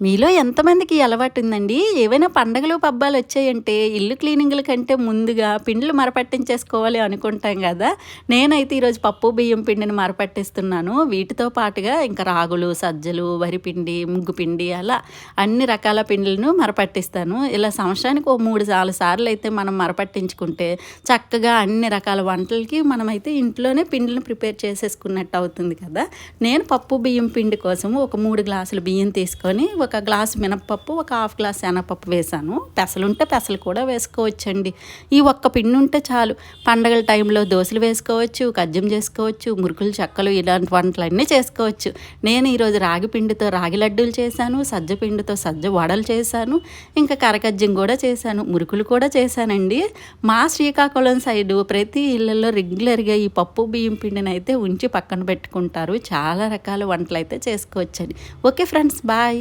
మీలో ఎంతమందికి అలవాటు ఉందండి ఏవైనా పండగలు పబ్బాలు వచ్చాయంటే ఇల్లు క్లీనింగ్ల కంటే ముందుగా పిండిలు మరపట్టించేసుకోవాలి అనుకుంటాం కదా. నేనైతే ఈరోజు పప్పు బియ్యం పిండిని మరపట్టిస్తున్నాను. వీటితో పాటుగా ఇంకా రాగులు సజ్జలు వరిపిండి ముగ్గు పిండి అలా అన్ని రకాల పిండిలను మరపట్టిస్తాను. ఇలా సంవత్సరానికి ఓ మూడు నాలుగు సార్లు అయితే మనం మరపట్టించుకుంటే చక్కగా అన్ని రకాల వంటలకి మనమైతే ఇంట్లోనే పిండిని ప్రిపేర్ చేసేసుకున్నట్టు అవుతుంది కదా. నేను పప్పు బియ్యం పిండి కోసం ఒక మూడు గ్లాసులు బియ్యం తీసుకొని ఒక గ్లాస్ మినప్పప్పు ఒక హాఫ్ గ్లాస్ శనగపప్పు వేసాను పెసలుంటే పెసలు కూడా వేసుకోవచ్చండి. ఈ ఒక్క పిండి ఉంటే చాలు. పండగల టైంలో దోశలు వేసుకోవచ్చు కజ్జం చేసుకోవచ్చు మురుకులు చెక్కలు ఇలాంటి వంటలన్నీ చేసుకోవచ్చు. నేను ఈరోజు రాగి పిండితో రాగి లడ్డూలు చేశాను సజ్జ పిండితో సజ్జ వడలు చేశాను ఇంకా కరకజ్జం కూడా చేశాను మురుకులు కూడా చేశానండి. మా శ్రీకాకుళం సైడు ప్రతి ఇళ్ళల్లో రెగ్యులర్గా ఈ పప్పు బియ్యం పిండిని అయితే ఉంచి పక్కన పెట్టుకుంటారు. చాలా రకాల వంటలు అయితే చేసుకోవచ్చండి. Okay friends bye.